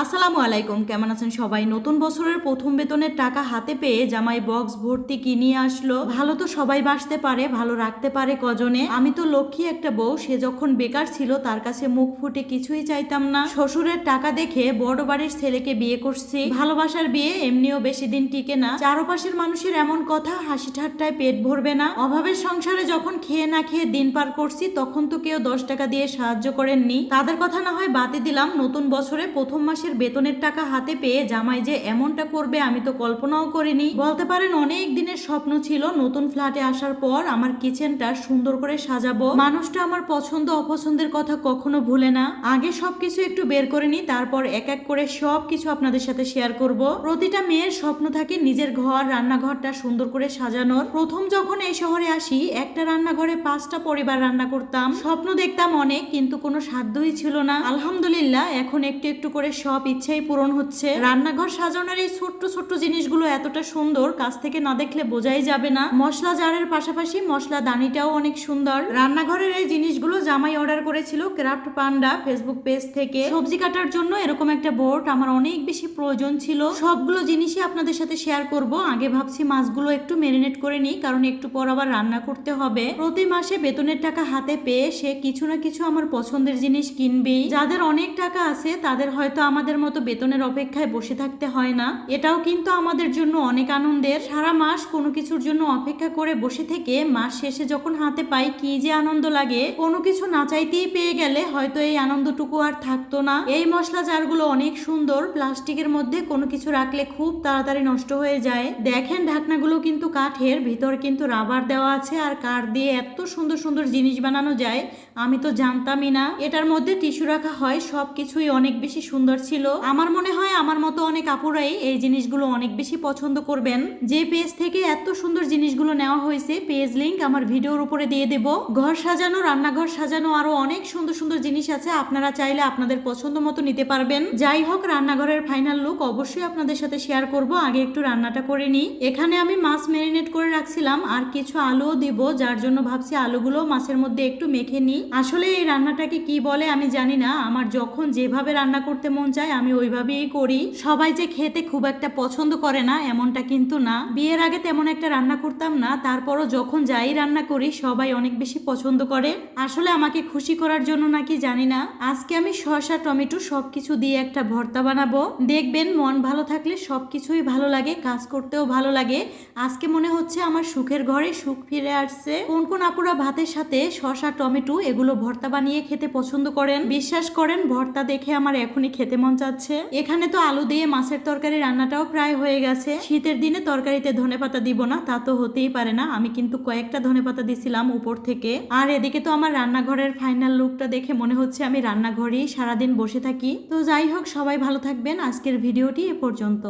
আসসালামু আলাইকুম, কেমন আছেন সবাই? নতুন বছরের প্রথম বেতনের টাকা হাতে পেয়ে জামাই বক্স ভর্তি কি নিয়ে আসলো? ভালো তো সবাই বাসতে পারে, ভালো রাখতে পারে কজনে। আমি তো লক্ষ্মী একটা বউ, সে যখন বেকার ছিল তার কাছে মুখ ফুটে কিছুই চাইতাম না। শ্বশুরের টাকা দেখে বড় বাড়ির ছেলেকে বিয়ে করছি। ভালোবাসার বিয়ে এমনিও বেশি দিন টিকে না। চারপাশের মানুষের এমন কথা হাসি ঠাট্টায় পেট ভরবে না। অভাবের সংসারে যখন খেয়ে না খেয়ে দিন পার করছি, তখন তো কেউ দশ টাকা দিয়ে সাহায্য করেননি। তাদের কথা না হয় বাতি দিলাম। নতুন বছরে প্রথম মাসের বেতনের টাকা হাতে পেয়ে জামাই যে এমনটা করবে, আমি তো কল্পনাও করিনি। বলতে পারেন অনেক দিনের স্বপ্ন ছিল নতুন ফ্ল্যাটে আসার পর আমার কিচেনটা সুন্দর করে সাজাবো। মানুষটা আমার পছন্দ অপছন্দের কথা কখনো ভুলে না। আগে সবকিছু একটু বের করে নি তারপর এক এক করে সবকিছু আপনাদের সাথে শেয়ার করব। প্রতিটা মেয়ের স্বপ্ন থাকে নিজের ঘর, রান্নাঘরটা সুন্দর করে সাজানোর। প্রথম যখন এই শহরে আসি, একটা রান্নাঘরে পাঁচটা পরিবার রান্না করতাম। স্বপ্ন দেখতাম অনেক, কিন্তু কোনো সাধ্যই ছিল না। আলহামদুলিল্লাহ, এখন একটু একটু করে সব ইচ্ছাই পূরণ হচ্ছে। রান্নাঘর সাজানোর এই ছোট্ট ছোট্ট জিনিসগুলো এতটা সুন্দর, কাছ থেকে না দেখলে বোঝাই যাবে না। মশলা জারের পাশাপাশি মশলা দানিটাও অনেক সুন্দর। রান্নাঘরের এই জিনিসগুলো জামাই অর্ডার করেছিল ক্রাফট পান্ডা ফেসবুক পেজ থেকে। সবজি কাটার জন্য এরকম একটা বোর্ড আমার অনেক বেশি প্রয়োজন ছিল। সবগুলো জিনিসই আপনাদের সাথে শেয়ার করব। আগে ভাবছি মাছগুলো একটু মেরিনেট করে নিই, কারণ একটু পর আবার রান্না করতে হবে। প্রতি মাসে বেতনের টাকা হাতে পেয়ে সে কিছু না কিছু আমার পছন্দের জিনিস কিনবেই। যাদের অনেক টাকা আছে, তাদের হয়তো আমাদের মতো বেতনের অপেক্ষায় বসে থাকতে হয় না। এটাও কিন্তু আমাদের জন্য অনেক আনন্দের। সারা মাস কোনো কিছুর জন্য অপেক্ষা করে বসে থেকে মাস শেষে যখন হাতে পাই কি যে আনন্দ লাগে, কোনো কিছু না চাইতেই পেয়ে গেলে হয়তো এই আনন্দটুকু আর থাকতো না। এই মশলা জারগুলো অনেক সুন্দর। প্লাস্টিকের মধ্যে কোনো কিছু রাখলে খুব তাড়াতাড়ি নষ্ট হয়ে যায়। দেখেন ঢাকনাগুলো কিন্তু কাঠের, ভিতর কিন্তু রাবার দেওয়া আছে আর কাঠ দিয়ে এত সুন্দর সুন্দর জিনিস বানানো যায়, আমি তো জানতামই না। এটার মধ্যে টিস্যু রাখা হয় সব কিছুই অনেক বেশি সুন্দর ছিল। আমার মনে হয় আমার মতো অনেক আপুরাই এই জিনিসগুলো অনেক বেশি পছন্দ করবেন। যে পেজ থেকে এত সুন্দর জিনিসগুলো নেওয়া হয়েছে, পেজ লিঙ্ক আমার ভিডিওর উপরে দিয়ে দেব। ঘর সাজানো, রান্নাঘর সাজানো আরও অনেক সুন্দর সুন্দর জিনিস আছে, আপনারা চাইলে আপনাদের পছন্দ মতো নিতে পারবেন। যাই হোক, রান্নাঘরের ফাইনাল লুক অবশ্যই আপনাদের সাথে শেয়ার করব। আগে একটু রান্নাটা করে নিই। এখানে আমি মাছ ম্যারিনেট করে রাখছিলাম, আর কিছু আলুও দিব, যার জন্য ভাবছি আলুগুলো মাছের মধ্যে একটু মেখে নিই। আসলে এই রান্নাটাকে কি বলে আমি জানি না, আমার যখন যেভাবে রান্না করতে মন চায় আমি ওইভাবেই করি। সবাই যে খেতে খুব একটা পছন্দ করে না, এমনটা কিন্তু না। বিয়ের আগে তেমন একটা রান্না করতাম না, তারপরও যখন যাই রান্না করি, সবাই অনেক বেশি পছন্দ করে। আসলে আমাকে খুশি করার জন্য নাকি জানি না। আজকে আমি শসা, টমেটো সবকিছু দিয়ে একটা ভর্তা বানাবো। দেখবেন, মন ভালো থাকলে সবকিছুই ভালো লাগে, কাজ করতেও ভালো লাগে। আজকে মনে হচ্ছে আমার সুখের ঘরে সুখ ফিরে আসছে। কোন কোন আপুরা ভাতের সাথে শসা, টমেটো এগুলো ভর্তা বানিয়ে খেতে পছন্দ করেন? বিশ্বাস করেন, ভর্তা দেখে আমার এখনই খেতে মন চাচ্ছে? এখানে তো আলু দিয়ে মাছের তরকারি রান্নাটাও প্রায় হয়ে গেছে। শীতের দিনে তরকারিতে ধনে পাতা দিব না, তা তো হতেই পারে না। আমি কিন্তু কয়েকটা ধনে পাতা দিছিলাম উপর থেকে। আর এদিকে তো আমার রান্নাঘরের ফাইনাল লুকটা দেখে মনে হচ্ছে আমি রান্নাঘরেই সারাদিন বসে থাকি। তো যাই হোক, সবাই ভালো থাকবেন। আজকের ভিডিওটি এ পর্যন্ত।